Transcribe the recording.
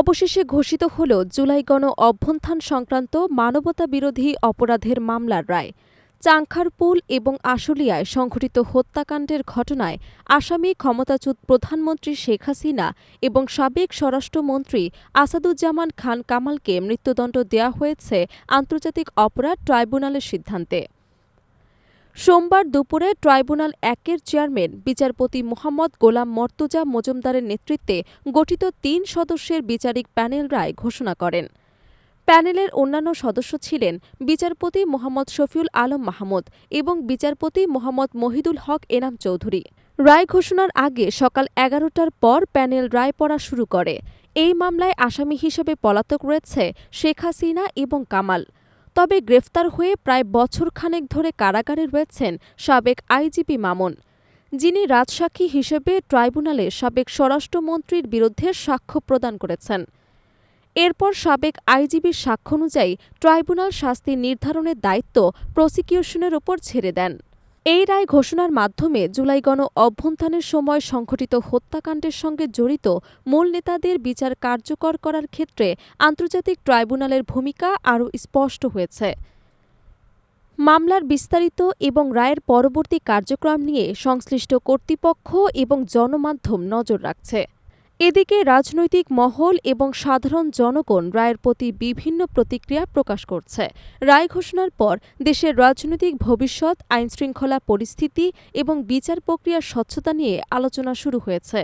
অবশেষে ঘোষিত হল জুলাই গণ অভ্যুত্থান সংক্রান্ত মানবতা বিরোধী অপরাধের মামলার রায়। চাংখারপুল এবং আশুলিয়ায় সংঘটিত হত্যাকাণ্ডের ঘটনায় আসামি ক্ষমতাচ্যুত প্রধানমন্ত্রী শেখ হাসিনা এবং সাবেক স্বরাষ্ট্রমন্ত্রী আসাদুজ্জামান খান কামালকে মৃত্যুদণ্ড দেওয়া হয়েছে আন্তর্জাতিক অপরাধ ট্রাইব্যুনালের সিদ্ধান্তে। সোমবার দুপুরে ট্রাইব্যুনাল একের চেয়ারম্যান, বিচারপতি মোহাম্মদ গোলাম মর্তুজা মজুমদারের নেতৃত্বে গঠিত তিন সদস্যের বিচারিক প্যানেল রায় ঘোষণা করেন। প্যানেলের অন্যান্য সদস্য ছিলেন বিচারপতি মোহাম্মদ শফিউল আলম মাহমুদ এবং বিচারপতি মোহাম্মদ মহিদুল হক এনাম চৌধুরী। রায় ঘোষণার আগে সকাল এগারোটার পর প্যানেল রায় পড়া শুরু করে। এই মামলায় আসামি হিসেবে পলাতক রয়েছে শেখ হাসিনা এবং কামাল। তবে গ্রেফতার হয়ে প্রায় বছর খানেক ধরে কারাগারে রয়েছেন সাবেক আইজিপি মামুন, যিনি রাজসাক্ষী হিসেবে ট্রাইব্যুনালে সাবেক স্বরাষ্ট্রমন্ত্রীর বিরুদ্ধে সাক্ষ্য প্রদান করেছেন। এরপর সাবেক আইজিবির সাক্ষ্য অনুযায়ী ট্রাইব্যুনাল শাস্তি নির্ধারণের দায়িত্ব প্রসিকিউশনের ওপর ছেড়ে দেন। এই রায় ঘোষণার মাধ্যমে জুলাই গণ অভ্যুত্থানের সময় সংঘটিত হত্যাকাণ্ডের সঙ্গে জড়িত মূল নেতাদের বিচার কার্যকর করার ক্ষেত্রে আন্তর্জাতিক ট্রাইব্যুনালের ভূমিকা আরও স্পষ্ট হয়েছে। মামলার বিস্তারিত এবং রায়ের পরবর্তী কার্যক্রম নিয়ে সংশ্লিষ্ট কর্তৃপক্ষ এবং জনমাধ্যম নজর রাখছে। এদিকে রাজনৈতিক মহল এবং সাধারণ জনগণ রায়ের প্রতি বিভিন্ন প্রতিক্রিয়া প্রকাশ করছে। রায় ঘোষণার পর দেশের রাজনৈতিক ভবিষ্যৎ, আইনশৃঙ্খলা পরিস্থিতি এবং বিচার প্রক্রিয়ার স্বচ্ছতা নিয়ে আলোচনা শুরু হয়েছে।